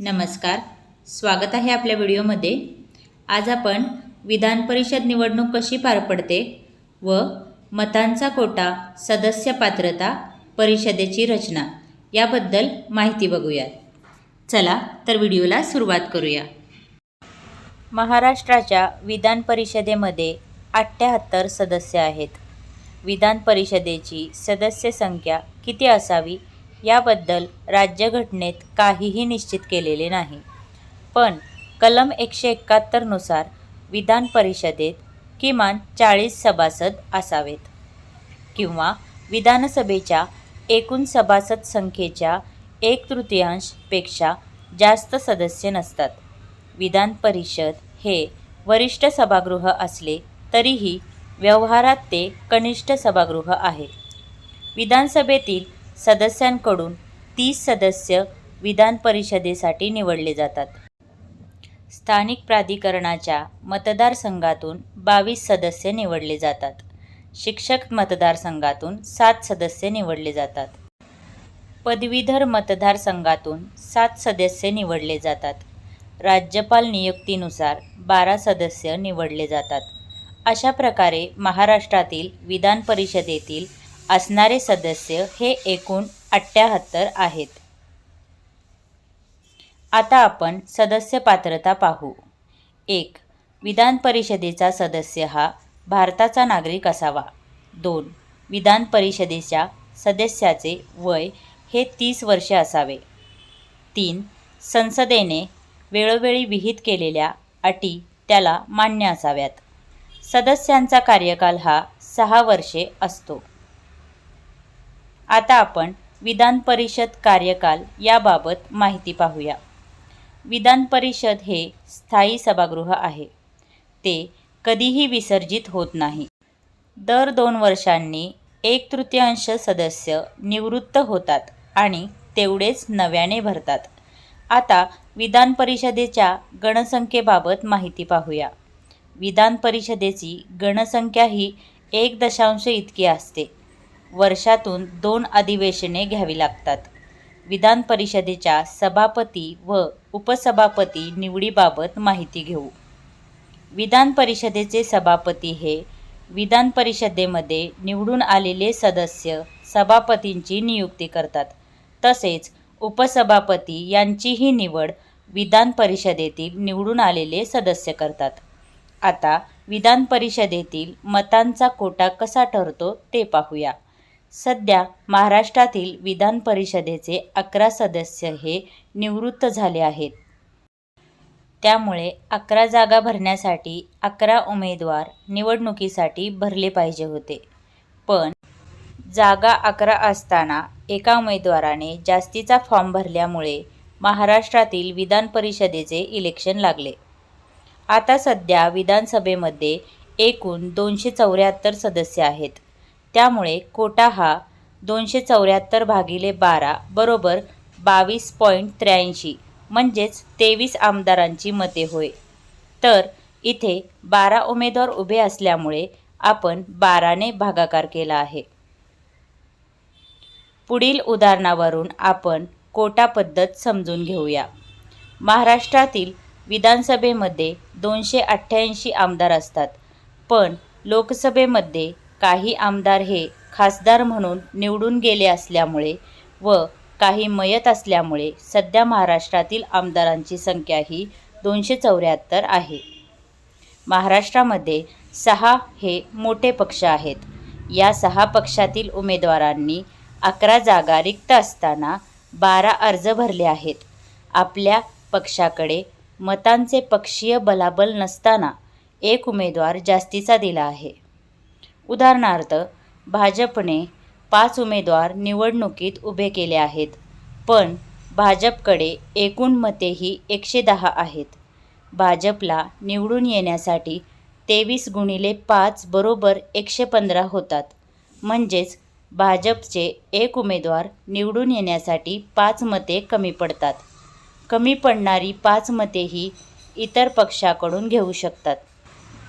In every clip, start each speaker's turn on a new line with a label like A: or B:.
A: नमस्कार. स्वागत आहे आपल्या व्हिडिओमध्ये. आज आपण विधान परिषद निवडणूक कशी पार पडते व मतांचा कोटा सदस्य पात्रता परिषदेची रचना याबद्दल माहिती बघूयात. चला तर व्हिडिओला सुरुवात करूया. महाराष्ट्राच्या विधान परिषदेमध्ये अठ्ठ्याहत्तर सदस्य आहेत. विधान परिषदेची सदस्य संख्या किती असावी याबद्दल राज्यघटनेत काहीही निश्चित केलेले नाही. पण कलम एकशे एकाहत्तरनुसार विधान परिषदेत किमान चाळीस सभासद असावेत किंवा विधानसभेच्या एकूण सभासद संख्येच्या एक तृतीयांशपेक्षा जास्त सदस्य नसतात. विधान परिषद हे वरिष्ठ सभागृह असले तरीही व्यवहारात ते कनिष्ठ सभागृह आहे. विधानसभेतील सदस्यांकडून तीस सदस्य विधान परिषदेसाठी निवडले जातात. स्थानिक प्राधिकरणाच्या मतदारसंघातून बावीस सदस्य निवडले जातात. शिक्षक मतदारसंघातून सात सदस्य निवडले जातात. पदवीधर मतदारसंघातून सात सदस्य निवडले जातात. राज्यपाल नियुक्तीनुसार बारा सदस्य निवडले जातात. अशा प्रकारे महाराष्ट्रातील विधान परिषदेतील असणारे सदस्य हे एकूण अठ्ठ्याहत्तर आहेत. आता आपण सदस्य पात्रता पाहू. एक विधान परिषदेचा सदस्य हा भारताचा नागरिक असावा. दोन विधान परिषदेच्या सदस्याचे वय हे तीस वर्षे असावे. तीन संसदेने वेळोवेळी विहित केलेल्या अटी त्याला मान्य असाव्यात. सदस्यांचा कार्यकाल हा सहा वर्षे असतो. आता आपण विधान परिषद कार्यकाल याबाबत माहिती पाहूया. विधान परिषद हे स्थायी सभागृह आहे. ते कधीही विसर्जित होत नाही. दर दोन वर्षांनी एक तृतीयांश सदस्य निवृत्त होतात आणि तेवढेच नव्याने भरतात. आता विधान परिषदेच्या गणसंख्येबाबत माहिती पाहूया. विधान परिषदेची गणसंख्या ही एक दशांश इतकी असते. वर्षातून दोन अधिवेशने घ्यावी लागतात. विधान परिषदेच्या सभापती व उपसभापती निवडीबाबत माहिती घेऊ. विधान परिषदेचे सभापती हे विधान परिषदेमध्ये निवडून आलेले सदस्य सभापतींची नियुक्ती करतात. तसेच उपसभापती यांचीही निवड विधान परिषदेतील निवडून आलेले सदस्य करतात. आता विधान परिषदेतील मतांचा कोटा कसा ठरतो ते पाहूया. सध्या महाराष्ट्रातील विधान परिषदेचे अकरा सदस्य हे निवृत्त झाले आहेत. त्यामुळे अकरा जागा भरण्यासाठी अकरा उमेदवार निवडणुकीसाठी भरले पाहिजे होते. पण जागा अकरा असताना एका उमेदवाराने जास्तीचा फॉर्म भरल्यामुळे महाराष्ट्रातील विधान परिषदेचे इलेक्शन लागले. आता सध्या विधानसभेमध्ये एकूण दोनशे चौऱ्याहत्तर सदस्य आहेत. त्यामुळे कोटा हा दोनशे चौऱ्याहत्तर भागिले बारा बरोबर बावीस पॉईंट त्र्याऐंशी म्हणजेच तेवीस आमदारांची मते होय. तर इथे बारा उमेदवार उभे असल्यामुळे आपण बाराने भागाकार केला आहे. पुढील उदाहरणावरून आपण कोटा पद्धत समजून घेऊया. महाराष्ट्रातील विधानसभेमध्ये दोनशे अठ्ठ्याऐंशी आमदार असतात पण लोकसभेमध्ये काही आमदार हे खासदार म्हणून निवडून गेले असल्यामुळे व काही मयत असल्यामुळे सध्या महाराष्ट्रातील आमदारांची संख्या ही दोनशे चौऱ्याहत्तर आहे. महाराष्ट्रामध्ये सहा हे मोठे पक्ष आहेत. या सहा पक्षातील उमेदवारांनी अकरा जागा रिक्त असताना बारा अर्ज भरले आहेत. आपल्या पक्षाकडे मतांचे पक्षीय बलाबल नसताना एक उमेदवार जास्तीचा दिला आहे. उदाहरणार्थ भाजपने पाच उमेदवार निवडणुकीत उभे केले आहेत पण भाजपकडे एकूण मतेही एकशे दहा आहेत. भाजपला निवडून येण्यासाठी तेवीस गुणिले पाच बरोबर एकशे पंधरा होतात. म्हणजेच भाजपचे एक उमेदवार निवडून येण्यासाठी पाच मते कमी पडतात. कमी पडणारी पाच मतेही इतर पक्षाकडून घेऊ शकतात.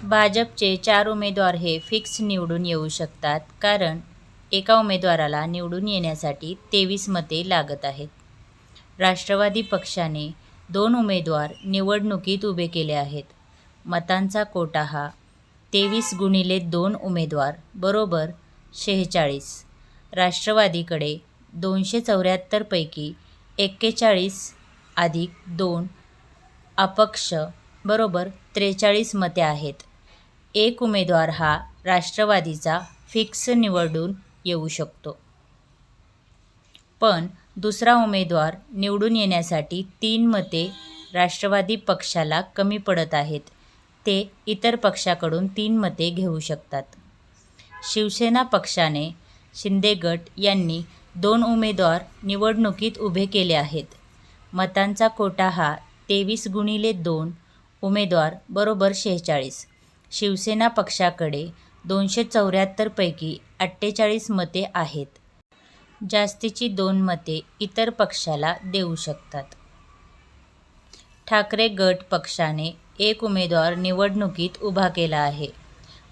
A: भाजपचे चार उमेदवार हे फिक्स निवडून येऊ शकतात कारण एका उमेदवाराला निवडून येण्यासाठी तेवीस मते लागत आहेत. राष्ट्रवादी पक्षाने दोन उमेदवार निवडणुकीत उभे केले आहेत. मतांचा कोटा हा तेवीस गुणिले दोन उमेदवार बरोबर शेहेचाळीस. राष्ट्रवादीकडे दोनशे चौऱ्याहत्तरपैकी एक्केचाळीस अधिक दोन अपक्ष बरोबर त्रेचाळीस मते आहेत. एक उमेदवार हा राष्ट्रवादीचा फिक्स निवडून येऊ शकतो. पण दुसरा उमेदवार निवडून येण्यासाठी तीन मते राष्ट्रवादी पक्षाला कमी पडत आहेत. ते इतर पक्षाकडून तीन मते घेऊ शकतात. शिवसेना पक्षाने शिंदे गट यांनी दोन उमेदवार निवडणुकीत उभे केले आहेत. मतांचा कोटा हा तेवीस गुणिले दोन उमेदवार बरोबर शेहेचाळीस. शिवसेना पक्षाकडे दोनशे चौऱ्याहत्तरपैकी अठ्ठेचाळीस मते आहेत. जास्तीची दोन मते इतर पक्षाला देऊ शकतात. ठाकरे गट पक्षाने एक उमेदवार निवडणुकीत उभा केला आहे.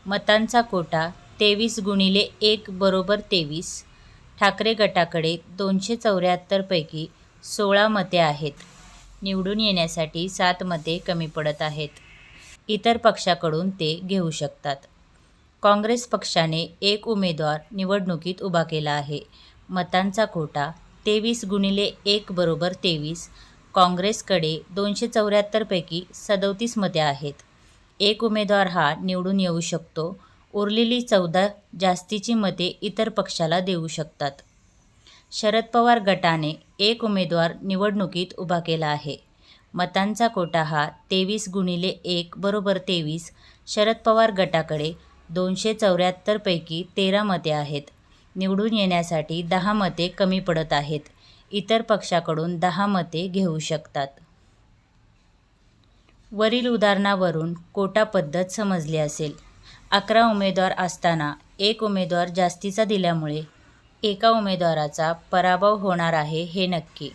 A: मतांचा कोटा तेवीस गुणिले एक बरोबर तेवीस. ठाकरे गटाकडे दोनशे चौऱ्याहत्तरपैकी सोळा मते आहेत. निवडून येण्यासाठी सात मते कमी पडत आहेत. इतर पक्षाकडून ते घेऊ शकतात. काँग्रेस पक्षाने एक उमेदवार निवडणुकीत उभा केला आहे. मतांचा कोटा तेवीस गुणिले एक बरोबर तेवीस. काँग्रेसकडे दोनशे चौऱ्याहत्तरपैकी सदोतीस मते आहेत. एक उमेदवार हा निवडून येऊ शकतो. उरलेली चौदा जास्तीची मते इतर पक्षाला देऊ शकतात. शरद पवार गटाने एक उमेदवार निवडणुकीत उभा केला आहे. मतांचा कोटा हा तेवीस गुणिले एक बरोबर तेवीस शरद पवार गटाकडे दोनशे चौऱ्याहत्तरपैकी तेरा मते आहेत. निवडून येण्यासाठी दहा मते कमी पडत आहेत. इतर पक्षाकडून दहा मते घेऊ शकतात. वरील उदाहरणावरून कोटा पद्धत समजली असेल. अकरा उमेदवार असताना एक उमेदवार जास्तीचा दिल्यामुळे एका उमेदवाराचा पराभव होणार आहे हे नक्की.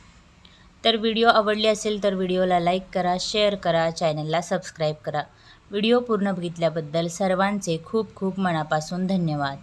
A: तर व्हिडिओ आवडली असेल तर व्हिडिओला लाईक करा शेअर करा चॅनलला सबस्क्राईब करा. व्हिडिओ पूर्ण बघितल्याबद्दल सर्वांचे खूप खूप मनापासून धन्यवाद.